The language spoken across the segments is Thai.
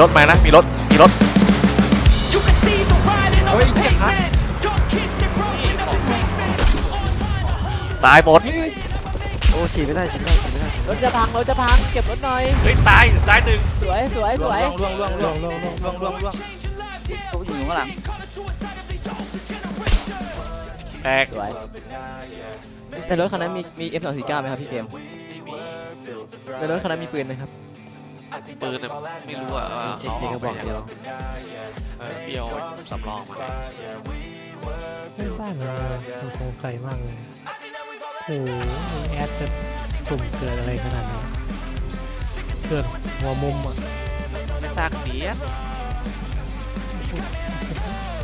รถมานะ มีรถ มีรถ You can see the riding on Ôi, the chết hả? pavement. Young kids, they're growing up in basement. ตายหมด โอ้ฉีดไม่ได้ฉีดไม่ได้ฉีดไม่ได้ฉีดรไม่ถได้จะพังรถจะพังเก็บรถหน่อยเฮ้ยตายตายหนึ่งสวยสวยสวยล่วงล่วงล่วงล่วงล่วงล่วงล่วงล่วงผู้หญิงอยู่ข้างหลังแตกสวยในรถคันนั้นมีมี F249 ไหมครับพี่เกมในรถคันนั้นมีปืนไหมครับ ปืนอะไม่รู้อะว่าเจ๊เขาเจ๊เอาก็ไปบอกยังเดียว เออพี่เอาสำรองมาไม่บ้านเลยผมสงสัยมากเลย โอ้โหแอดจะสุ่มเกิดอะไรขนาดนี้เกิดหัวมุมอะไม่ซากเสีย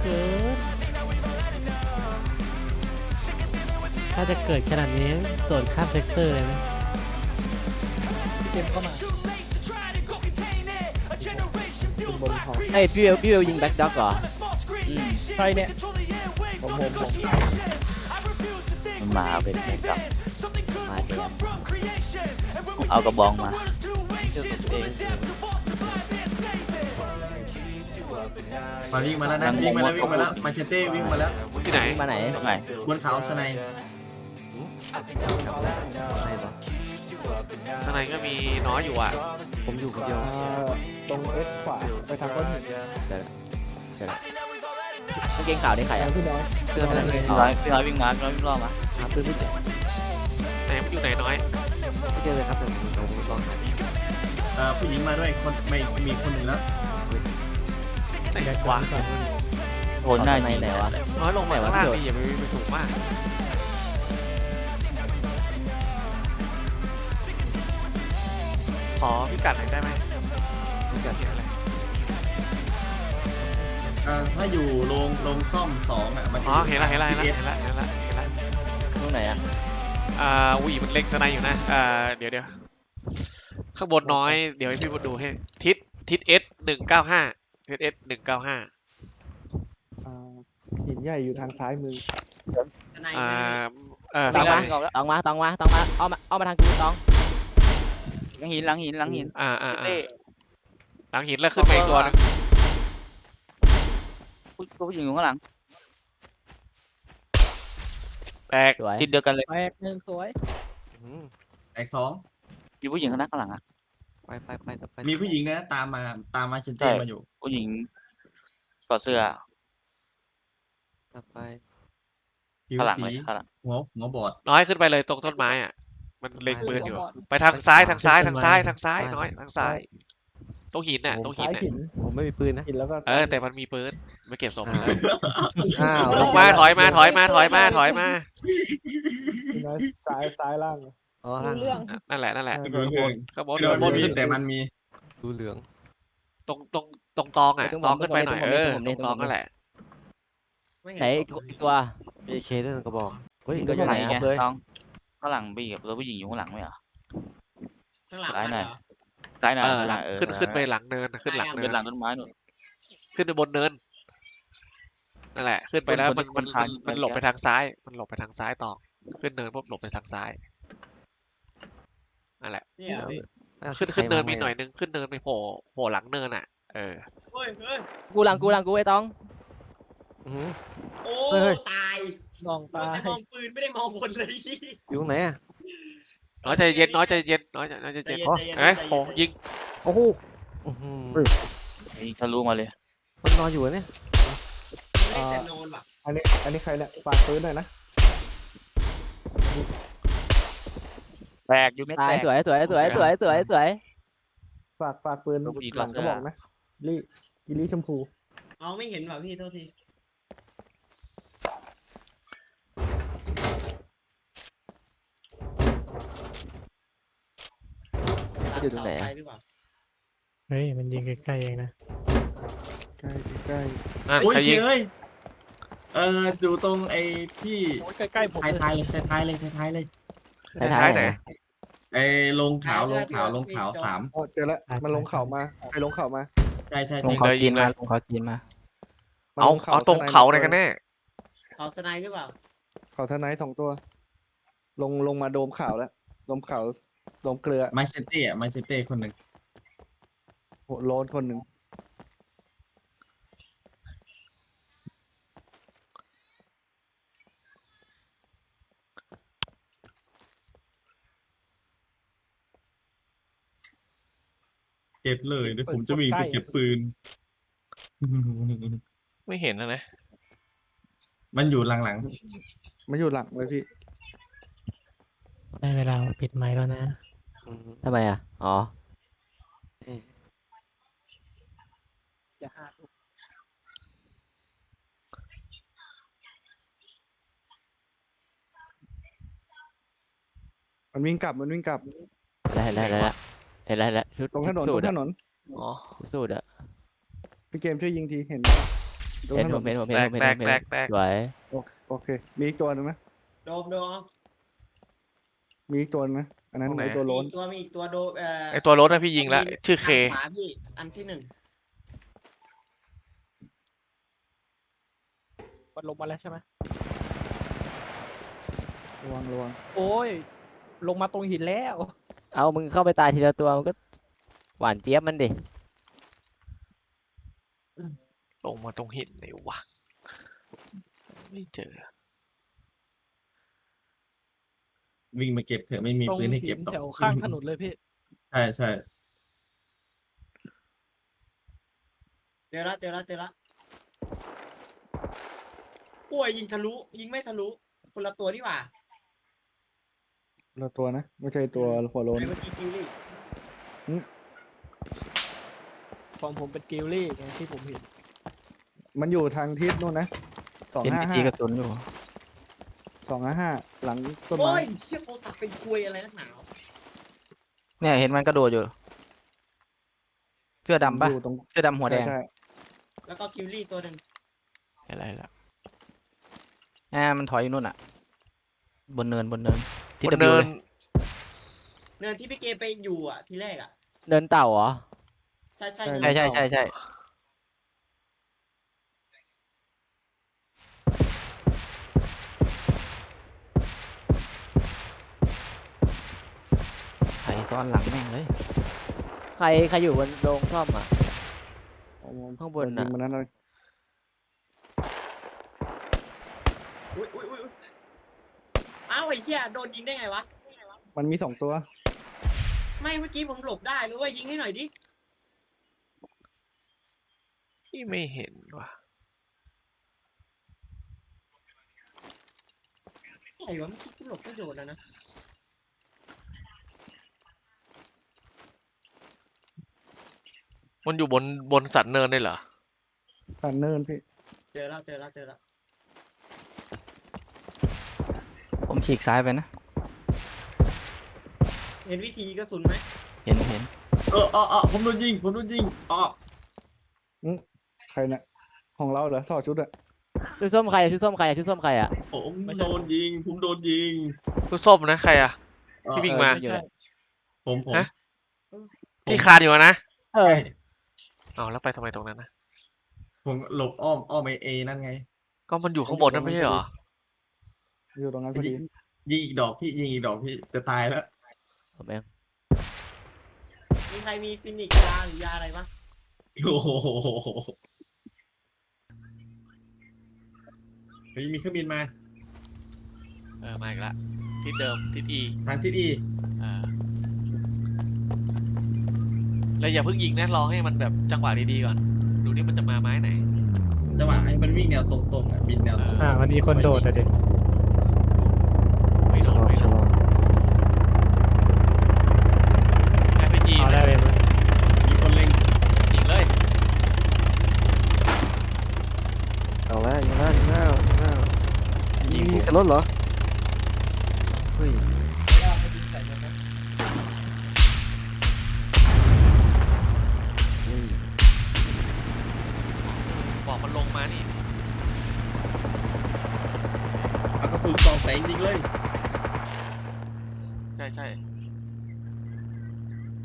เกิดถ้าจะเกิดขนาดนี้โดดข้ามเซกเตอร์เลยไหมเกมเข้ามา generation fueled by เอ้ยพี่เวลพี่เวลยิงแบ็คด็อกเหรอ small screen. ใช่เนี่ย Control the airwaves, no ผมผมผม negotiation. I refuse to think มันมาเป็นแม็กกับ something good มา will เต็ม come from creation. And when we เอากระบองมา world is too เชื่อ ancient, ตัวเอง the wall survive and save it. มาวิ่งมาแล้วนะวิ่งมาแล้ววิ่งมาแล้วมาเชเต้วิ่งมาแล้วที่ไหนยิงมาไหนตรงไหนบนเขาสไนครั บแล้วไหนเหรอข้างในก็มีน้อยอยู่อะ ผมอยู่คนเดียวตรงเอสขวาไปทางก้อนหินกางเกงขาวนี่ใครอะพี่น้องเพื่อนไม่ได้เลยพี่น้อยพี่น้อยวิ่งมาพี่น้อยวิ่งรอบมาหาปืนไม่เจอไหนมันอยู่ไหนน้อย ไม่เจอเลยครับแต่ผมผมลองหาเอ่อผู้หญิงมาด้วยคนไม่มีคนหนึ่งแล้วไหนวะโทนหน้าในยิงไหนวะ น้อยลงมาข้างล่างดิอย่าไปไปสูงมาก อพิกัดหน่อยได้ไหมไม่เจอเอ่อถ้าอยู่โรงโรงซ่อมสองอะมันจะอ๋อเห็นแล้วเห็นแล้วเห็นแล้ว TS เห็นแล้วเห็นแล้วเห็นแล้วตรงไหนอะอ่าอุ้ยมันเล็งสไนอยู่นะอ่าเดี๋ยวเดี๋ยวข้างบนน้อยเดี๋ยวให้พี่บดดูให้ทิศทิศเอสหนึ่งเก้าห้าทิศเอสหนึ่งเก้าห้าอ่าหินใหญ่อยู่ทางซ้ายมือ อ่าเออต้ข้าองงหลัมางต้องมาต้องมาต้องมาเอามาเอามาทางกูต้อง หลังหินหลังหินหลังหินอ่าอ่าอ่าเต้หลังหินแล้วขึ้นไปอีกตัวหนึงผู้ผู้หญิงอยู่ข้างหลังแตกสวยทิศเดียวกันเลยแตกหนึ่งสวย อืมแตกสองมีผู้หญิงข้างหน้าข้างหลังอะ ไปไปไปต่อไปมีผู้หญิงนะตามมาตามมาเชเต้ใช่ มาอยู่ ผู้หญิงกอดเสื้อต่อไปผิวข้างหลังสีเลยข้างหลังหัวหัวบอดน้อยขึ้นไปเลยตรงต้นไม้อะ มันเล็งปืนอยู่ ไปทางซ้ายทางซ้ายทางซ้ายทางซ้ายน้อยทางซ้ายตรงหินน่ะตรงหิซ้านยน่ะหินผมไม่มีปืนนะ หินแล้วก็เออแต่มันมีปืนไม่เก็บศพอ้าเลวยอ้าวลงมาถอยมาถอยมาถอยมาถอยมาพี่น้อยซ้ายซ้ายล่างอ๋อล่างนั่นแหละนั่นแหละดูเรื่องข้างบนไม่โดข้านงบนมีขึ้นแต่มันมีดูเหลือง ตรงตรงตรงตองอะตองขึ้นไปหน่อยเออตรงตองนั่นแหละไหนอีกอีกตัวเอเคด้วยกระบอกเฮ้ยก็อยู่ไหนครอะบเลยน้อง ข้างหลังบีกับตัวผู้หญิงอยู่ข้างหลังไหมเหรอ ข้างหลังซ้ายหน่อยเหรอ ซ้ายหน่อยเออข้างหหลัลังงเออขึ้นขึ้นไปหลังเนินน่ะขึ้นหลังเนิเป็นนหลังต้นไม้นู่นขึ้นไปบนเนินนั่นแหละ ขึ้นไปแล้วบนมันมันบนทางมันมันหลบไปทางซ้าย มันหลบไปทางซ้ายต่อ ขึ้นเนินปุ๊บหลบไปทางซ้ายนั่นแหละ เนี่ยพี่อ้าวขึ้นใครขึ้นเนินมามีใหน่อยนึงขึ้นเนินไปโผล่โผล่หลังเนินอะ เออ เฮ้ยเฮ้ยกูหลังกูหลังกูไอ้ต้อง อื้อหือ โอ้เฮ้ย ตายมองมัตาแต่มองปืนไม่ได้มองคนเลยอยู่ตรงไหนอะน้อยใจเย็นน้อยใจเย็นน้อยใจน้อยใจใจเย็นเย็นใจเย็นเอ้ยใจเย็นโผล่ยิงโอ้โหอื้อหือยิงทะลุมาเลย มันนอนอยู่อะเนี่ยไม่ได้แต่นอนว่ะอันนี้ อันนี้ใครเนี่ยฝากปืนหน่อยนะ แตกอยู่เม็ดตาแตยก สวยสวยสวยสวยสวยสวยฝากฝากปืนลูกอีกหลังตัวก็บอกนะลี่กิลี่ชมพูเอาไม่เห็นว่ะพี่โทษที อยู่ตรงไหนไปอะหรือเปล่าเฮ้ย มันยิงใกล้ๆเองนะ ใกล้ใกล้นั่นโอ้ยใครยิงเชยเอออยู่ตรงไอ้ที่ใกล้ๆผมท้ายท้ายๆเลยท้ายๆเลยท้ายๆเลยท้ายๆไหนไอ้ลงขาวลงขาวลงขาวสามโอ้เจอแล้วมันลงเขามาไปลงเขามาใช่ใช่ลใช่งเขาจีนมาลงเขาจีนมามันเอาลงเอาตรงเขาไหนกันแน่เขาสไนด์หรือเปล่าเขาทนายสองตัว ลงลงมาโดมข่าวแล้วโดมข่าว ลงเกลือไมเชเต้อะไมเชเต้คนหนึ่งโหโลนคนหนึ่งเก็บเลยเดี๋ยวผมจะวิ่งไปเก็บปืน ไม่เห็นนะนะ มันอยู่หลังๆ มาอยู่หลังเลยพี่ ได้เวลาปิดไมค์แล้วนะ อืมทำไมอะ อ๋อ จะห้ามันวิ่งกลับมันวิ่งกลับ ได้ได้ได้เห็นแล้วเห็นแล้วชุดตรงถนนชุตดรงสูถตรนนอ๋ออะสูตรอะพี่เกมช่วยยิงทีเห็นไหมตรงเห็นถผนมนเห็นผมเห็นแตผกมเห็นแตผกมเห็นแตกแตกสวยโอโอเค มีอีกตัวหนึงไหมโดมโดม มีอีกตัวหนึงไหมอันนั้นตรงไหน ไอตัวโล้นมีอีกตัวมีอีกตัวโดมเอ่อไอตัวรถนะพี่ยิงแล้วชื่อเค ทางขวาพี่อันที่หนึ่งมันลงมาแล้วใช่ไหมระวังระวังโอ้ย ลงมาตรงหินแล้ว เอามึงเข้าไปตายทีละตัวมันก็หวานเจี๊ยบมันดิลงมาตรงหินไหนวะไม่เจอ ๆ วิ่งมาเก็บเถอะไม่มีตรงปืนให้หิเก็บนหรอกแถวข้างถนนเลยพี่ ใช่ใช่เจอละเจอละเจอละป่วยยิงทะลุ ยิงไม่ทะลุ คนละตัวนี่หว่าเราตัวนะ ไม่ใช่ตัวหัวโล้นไอ้เมื่อกี้กิลลี่ของผมเป็นกิลลี่ไงที่ผมเห็น มันอยู่ทางทิศนู่นนะสองเห็นห้าพิห้าธีกระสุนอยู่ สองห้าห้าหลังต้นโอ้ไม้ยเชี่ยโคตักเป็นกลวยอะไรนักหนาวเนี่ยเห็นมันกระโดดอยู่เสื้อดำปะอยู่ตรงเสื้อดำหัวแดงใช่แล้วก็กิลลี่ตัวหนึ่งเห็นอะไรแล้วอ่ามันถอยอยู่นู่นอะ บนเนินบนเนินบที่นตะเนิเลนยเนินที่พี่เกไปอยู่อะทีแรกอะเนินเต่าเหรอ ใช่ใช่ใช่ใช่ใช่ใช่ ซ้อนหลังแม่งเลยใครใครอยู่บนโรงซ่อมอะเอามข้างบนโดน่ะยิงมันนั้นเลยอุ้ยอุ้ยอุ้ยอุ๊ยอ้าวไอ้เหี้ยโดนยิงได้ไงวะ มันมีสองตัว ไม่เมื่อกี้ผมหลบได้รู้ว่ายิงให้หน่อยดิ ที่ไม่เห็นว่ะอะไรวะเมื่อกี้กูหลบไม่โดนแล้วนะ มันอยู่บนบนสันเนินได้เหรอ สันเนินพี่ เจอแล้วเจอแล้วเจอแล้วผมฉีกซ้ายไปนะ เห็นวิธีกระสุนไหมเห็นเห็นเออเออเออผมโดนยิง ผมโดนยิงอ๋อใครเนี่ยของเราเหรอถอดชุดอะชุดส้มใครอะชุดส้มใครอะชุดส้มใครอะ ผมโดนยิง ผมโดนยิงผู้ส้มนะใครอะเออที่วิ่งมาอยู่แหละผมผมฮะที่คานอยู่อะนะ เออ เอาแล้วไปทำไมตรงนั้นนะผมหลบอ้อมอ้อมไอเอนั่นไง ก็มันอยู่ข้างบนนั่นไม่ใช่เหรอ อยู่ตรงนั้นพอดียิงยิงอีกดอกพี่ยิงอีกดอกพี่จะตายแล้ว ผมเองมีใครมีฟินิกซ์ยาหรือยาอะไรปะโอ้โหเฮ้ยมีเครื่องบินมาเออมาอีกละทิศเดิมทิศอีทางที่ดีอ่า แล้วอย่าเพิ่งยิงนะรอให้มันแบบจังหวะดีๆก่อน ดูนี่มันจะมาไม้ไหน จังหวะให้มันวิ่งแนวตรงๆอะบินแนวตรงอ่ามันมีคนโดดอะเด็กไม่ชโดะนลอไม่โดชะลนอ RPG เอาได้นะเลยมั้ยมีคนเล็งยิงเลย เอาแล้วยิงแล้วยิงแล้วยิงแล้วยิงใส่รถเหรอ เฮ้ย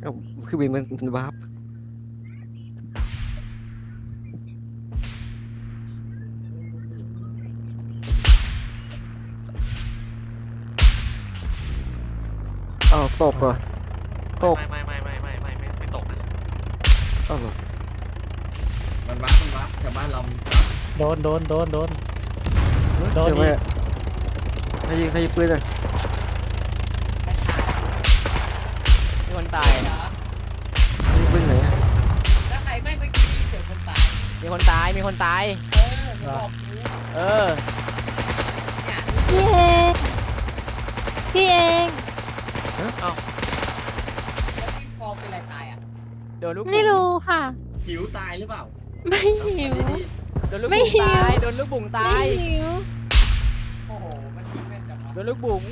เอ้าคือบินมันมันวาร์ปอ้าวตกเหรอตกไม่ไม่ไม่ไม่ไม่ไม่ไม่ไม่ตกนะอ้าวเหรอมันวับมันวับชาวบ้านเราโดนโดนโดนโดน เฮ้ยโดนเสียงอะไรอีกอะใครยิงใครยิงปืนอะ มีคนตายเหรอใครยิงปืนไหนอะมีคนตาย มีคนตาย เออพี่เองพี่เองฟองเป็นอะไรตายอะโดนลูกไม่รู้ค่ะ หิวตายหรือเปล่าไม่หิว โดนลูกไม่บุ๋งหิว ตาย โดนลูกบุ๋งตาไม่ย หิวโอ้โหมันยิงแม่นจังวะโดนลูกบุ๋ง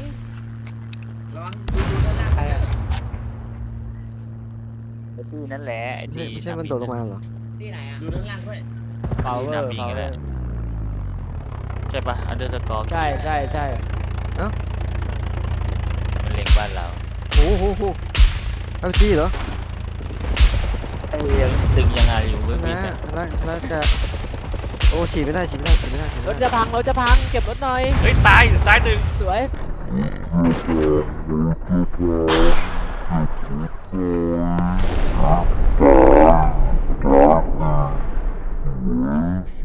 ที่นั่นแหละไอ้ไม่ใช่ที่ไม่ใช่มันโดดลงมาเหรอที่ไหนอะดูด้านล่างด้วยเปาเวอน้ำร์บิงเปาเวแหอละร์ใช่ปะอันเดอร์สกอร์ใช่ใช่ใช่มันเล็งบ้านเราโอ้โหโหเอาจี้เหรอไอ้ยังตึงยังไงอยู่คเมื่อณะกี้เนี่ยคณะคณะจะโอ้ฉีดไม่ได้ฉีดไม่ได้ฉีดไม่ได้ฉีดรไม่ถได้จะพังรถจะพังเก็บรถหน่อยเฮ้ยตายตายหนึ่งสวย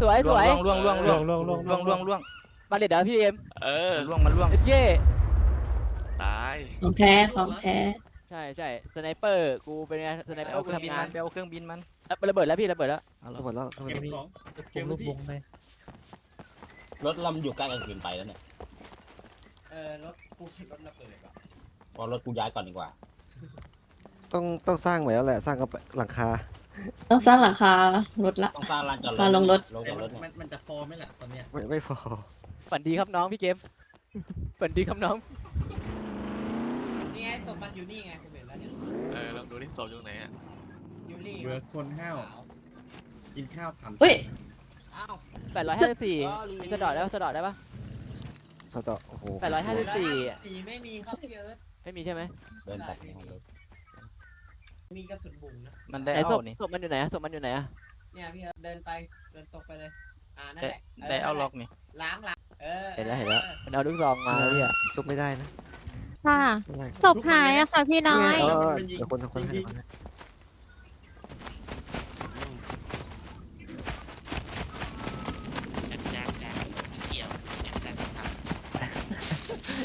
สวยสวย ล่วงล่วงล่วงล่วงล่วงล่วงล่วงล่วงล่วงมาเด็ดเดี๋ยวพี่เอ็มเออล่วงมันล่วงเอ็ดเย่ตายของแพ้ของแพ้ใช่ใช่สไนเปอร์กูเป็นไงสไนเปอเอาร์เคกูรื่องบินทำงามันนไปเอาเครื่องบินมันเอ้ยระเบิดแล้วพี่ระเบิดแล้วหมดแล้วหมดเก็แล้วบของปงลูกบงเลยรถลำอยู่ใกล้กันเกินไปแล้วเนี่ยเออรถกูเห็นรถระเบิดว่ะพอรถกูย้ายก่อนดีกว่า ต้องต้องสร้างไว้แล้วแหละ สร้างกับหลังคา ต้องสร้างหลังคารถละ ต้องสร้างลานจอดรถมาลงรถ ลงจอดรถเนี่ยมันมันจะฟอร์ไหมล่ะตอนเนี้ยไม่ไม่พอฝันดีครับน้องพี่เกมฝันดีครับน้องนี่ไงสมบัติอยู่นี่ไงกูเห็นแล้วเนี่ยเออลองดูที่ศพอยู่ไหนอะอยู่นี่เบื่อคนห้าวกินข้าวผ่านอุ้ย อ้าวแปดร้อยห้าสิบสี่มีสะดอดได้ปะสะดอดได้ปะสตอโอ้โหแปดร้อยห้าสิบสี่สีไม่มีครับพี่เอิร์ธไม่มีใช่ไหมเดินตัดในห้องรถ มีกระสุนบุ๋งนะ มันได้ไหนศเอาพนี่ศพมันอยู่ไหนอะศพมันอยู่ไหนอะเนี่ยพี่เอิร์ธเดินไปเดินตรงไปเลย อ่านั่นได้แหละได้เอาล็อกนี่ ล้างล้างเออเห็นแล้วเห็นแล้ว มันเอาลูกซองมาพี่อะจบไม่ได้นะค่ะไม่ได้ศพหายอะค่ะพี่น้อย เออเดี๋ยวคนทำคนให้คนให้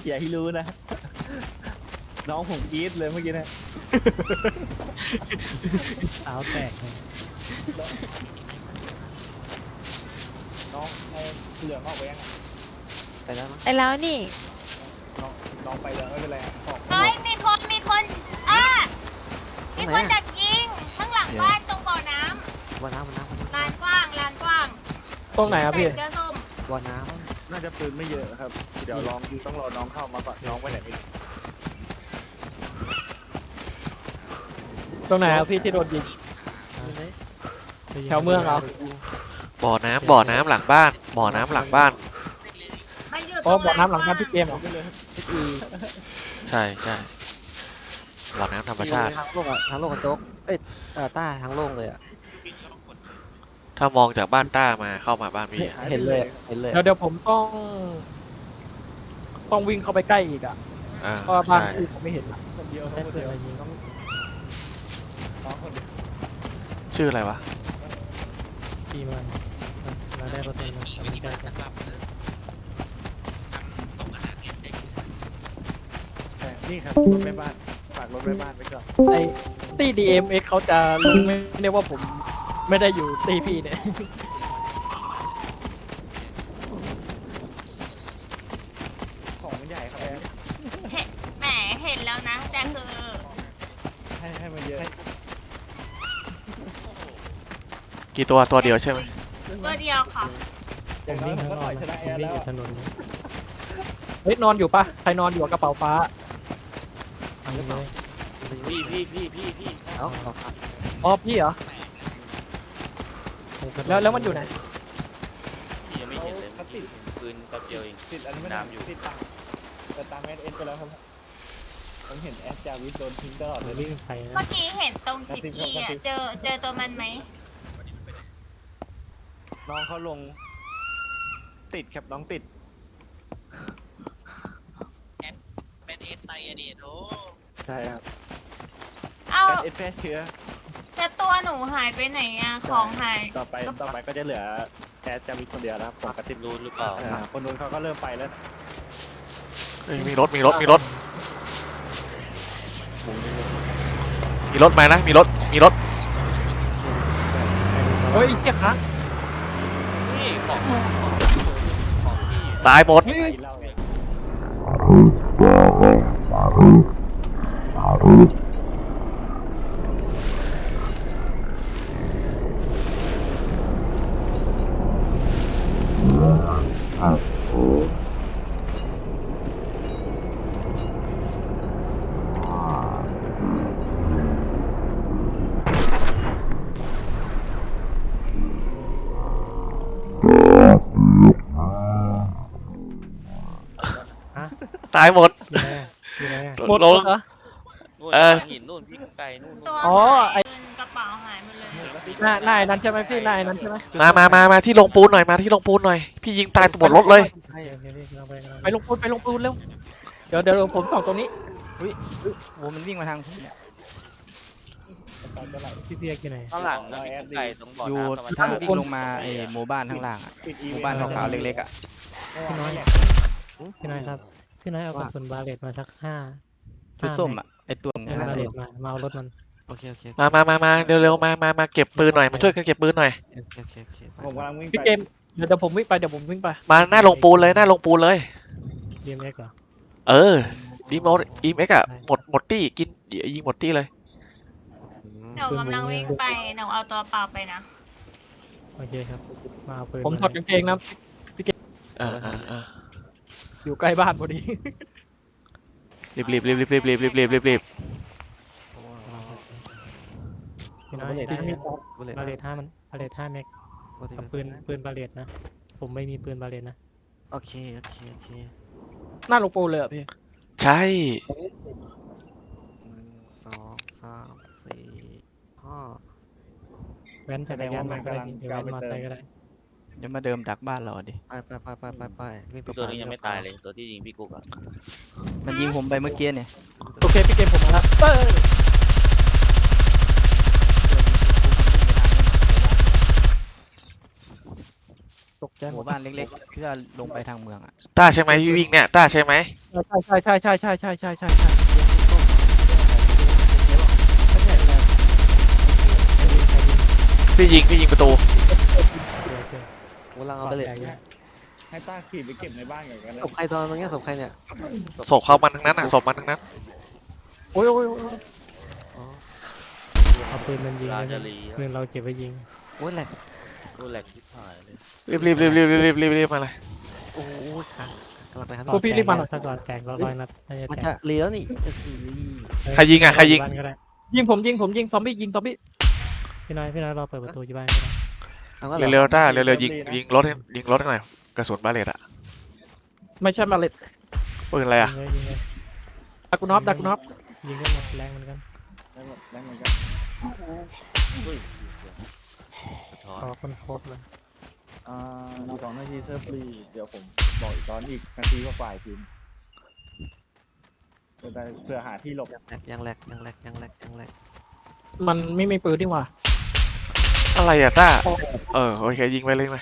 อย่าให้รู้นะ น้องผมกรี๊ดเลยเมื่อกี้นะ เท้าแตกเลยน้องเอาเหลืองออกไปยังไปแล้วนะไปแล้วนี่น้องไปเหลืองไม่เป็นไรออกเฮ้ยมีคนมีคนอะมีคนดักยิงข้างหลังบ้านตรงบ่อน้วันน้ำวันน้ำวันำน้ลานกว้างลานกว้างตรงไหนครับพี่ เสื้อส้มำวันน้น่าจะปืนไม่เยอะครับ เดี๋ยวลองต้องรอน้องเข้ามาก่อนน้องไปไหนไม่รู้ ตรงไหนครับพี่ที่โดนยิง แถวเมืองเหรอ บ่อน้ำบ่อน้ำหลังบ้าน บ่อน้ำหลังบ้านมันอยู่อ๋อบ่อน้ำหลังบ้านพี่เกมเหรอใช่ใช่บ่อน้ำธรรมชาติ ทางโลกอะทางโลกกระจกเอ้ยเอ่อต้าทางโล่งเลยอะถ้ามองจากบ้านต้ามาเข้ามาบ้านพี่อะเห็นเลยเห็นเลยเดี๋ยวเดี๋ยวผมต้อง ต้องวิ่งเข้าไปใกล้อีกอะ อ่าเพราะว่าบ้านใช่พี่ผมไม่เห็นละคนเดียวได้คนเกิเดีดยวอะไรยิงน้องคนเดียว ชื่ออะไรวะพี่มันเราได้เปอร์เซ็นต์แล้วแต่ไม่ใช่กันแต่นี่ครับรถแม่บ้านฝากรถแม่บ้านไว้ก่อนไอ้ตี DMX เขาจะรู้ไหมเนี่ยว่าผมไม่ได้อยู่ตีพี่เนี่ย ของมันใหญ่ครับแอนแหมเห็นแล้วนะแต่คือให้ให้มันเยอะ กี่ตัวตัวเดียวใช่ไหมตัวเดียวค่ะอย่างผมน้อยวิ่งมันข้างก็นต่ออกยชนะแอนะผมวิ่งร์แล้อวยู่ถนนนี้เฮ้ยนอนอยู่ปะใครนอนอยู่กับกระเป๋าฟ้าอันนี้เลยพี่พี่พี่พี่พี่เอ้าเอาครับอ๋อพี่เหรอแล้วแล้วมันอยู่ไหนพี่ยังไม่เห็นเลยเขาติดปืนแป๊บเดียวเองติดอันนี้ไม่น้ำอยู่ติดตามแต่ตามแอดเอสไปแล้วครับผมเห็นแอดจาวิสโดนทิ้งตลอดเลยวิ่งไปเมื่อกี้เห็นตรงทิกกี้อะเจอเจอตัวมันไหม น้องเขาลง ติดครับน้องติด เป็นเอสไตอะดีโอใช่ครับเอ้าแอดเอสแพร่เชื้อ แต่ตัวหนูหายไปไหนอะ ของหาย ต่อไปต่อไปก็จะเหลือแอดจาวิสคนเดียวแล้วครับผมกระติบรู้หรือเปล่าอ่าคนนู้นเขาก็เริ่มไปแล้วเอ้ยมีรถมีรถมีรถมีรถไหมนะมีรถมีรถเฮ้ยเจ๊คะ ตายหมดกิน ตายหมด อยู่ไหนอะอยู่ไหนอะ หมดลงเหรอเออหินนู่นพี่ไก่นู่นตัวอ๋อหายไอ้เงินกระเป๋าหายหมดเลยหน้าหน้าไอ้นั้นใช่ไหมพี่หน้าไอ้นั้นใช่ไหมมามามามาที่ลงปูนหน่อยมาที่ลงปูนหน่อย พี่ยิงตายหมดรถเลยใช่โอเคพี่เราไปกันไปลงปูนไปลงปูนเร็วเดี๋ยวเดี๋ยวผมส่องตรงนี้อุ้ยอุ้ยโหมันวิ่งมาทางผมเนี่ยพี่เพียกอยู่ไหนข้างหลังนะพี่ไก่ตรงบ่ออยู่น้ำธรรมถ้าชาติวิ่งลงมาไอ้หมู่บ้านข้างล่างอะปิดอีหเวมู่นต์บ้านขาวๆเล็กๆอะพี่น้อยพี่น้อยครับ พี่น้อยเอากระสุนบาเลตมาสักห้าชุดส้มอะไอ้ตัวเอาบาเลตมามาเอารถมันโอเคโอเคมามามามาเร็วๆมามามาเก็บปืนหน่อยมาช่วยกันเก็บปืนหน่อยโอเคโอเคโอเคไปผมกำลังวิ่งพี่ไปเกมเดี๋ยวเดี๋ยวผมวิ่งไปเดี๋ยวผมวิ่งไปมาหน้าลงปูนเลยหน้าลงปูนเลย ดีเอ็มเอ็กเหรอเออดีโมอีเมกอะหมดหมดตี้กินยิงหมดตี้เลย อืมหนูกำลังวิ่งไป หนูเอาตัวเปล่าไปนะ โอเคครับมาเอาปืนผมถอดกางเกงนะเออเออเออ อยู่ใกล้บ้านพอดี รีบรีบรีบรีบรีบรีบรีบรีบรีบรีบพี่น้อยบาเลตพี่มีบาเลตบาเลตห้ามันบาเลตห้าเมกบาเลตกับปืนปืนบาเลตนะ ผมไม่มีปืนบาเลตนะ โอเค โอเค โอเค หน้าลงปูนเลยอะพี่ ใช่หนึ่งสองสามสี่ห้าแว้นจักรยานมาก็ได้เดี๋ยวแว้นมอเตอร์ไซค์ก็ได้ เดี๋ยวมาเดิมดักบ้านเราดิ ไปไปไปไปไปไปวิ่งตัวตัวนี้ยังไม่ตายเลยตัวที่ยิงพี่กุ๊กอะมันยิงผมไปเมื่อกี้เนี่ย โอเคพี่เกมผมมาแล้วเออตกใจหมู่บ้านเล็กๆเพื่อลงไปทางเมืองอะต้าใช่ไหมพี่วิ่งเนี่ยต้าใช่ไหมใช่ใช่ใช่ใช่ใช่ใช่ใช่ใช่พี่ยิงพี่ยิงประตูโอเค กูลังเอาบาเลตแตกอยู่ให้ต้าขี่ไปเก็บในบ้านก่อนกันศพใครตอนตรงเนี้ยศพใครเนี่ยศพเขามันทั้งนั้นอะศพมันทั้งนั้นโอ้ยโอ้ยโอ้ยอ๋อเอาปืนมันยิงราเลยจะนะรีปืนเราเก็บไว้ยิง โอ้ยแหลกตัวแหลกที่หายเลยรีบรีบรีบรีบรีบรีบรีบมาเลย โอ้ยค่ะกำลังไปครับพวกพี่รีบมาหน่อย ถ้าก่อนแตกร้อยนัดน่าจะมันแตจะกเลี้ยวนี่ก็คือใครยิงอะใครยิง บ้านก็ได้ยิงผมยิงผมยิงซอมบี้ยิงซอมบี้พี่น้อยพี่น้อยรอเปิดประตูที่บ้านก็ได้ เอางั้นเหรอเร็วๆต้าเร็วๆยิงยิงรถให้ยิงรถให้หน่อยกระสุนบาเลตอะไม่ใช่มาเลตปืนอะไรอะยิงเลยยิงเลยดักกุนอฟดักกุนอฟยิงได้หมดแรงเหมือนกันได้หมดได้เหมือนกันอุ้ยเสียงสะท้อนขอคนครบเลยอ่าอีกสองนาทีเซิร์ฟรีเดี๋ยวผมบอกอีกตอนอีกนาทีก็ฝ่ายทีมจะได้เพื่อหาที่หลบแหลกยังแหลกยังแหลกยังแหลกยังแหลกมันไม่มีปืนดีกว่า อะไรอะต้า เออโอเคยิงไปเลยไหม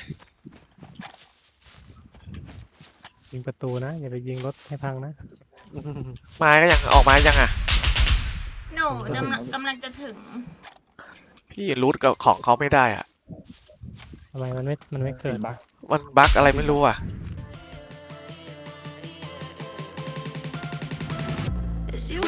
ยิงประตูนะ อย่าไปยิงรถให้พังนะ มาก็ยังออกมายังอะหนูกำลังกำลังจะถึง พี่รูทกับของเขาไม่ได้อะทำไมมันไม่ มันไม่เกิดบักมันบั๊กอะไรไม่รู้อะ As you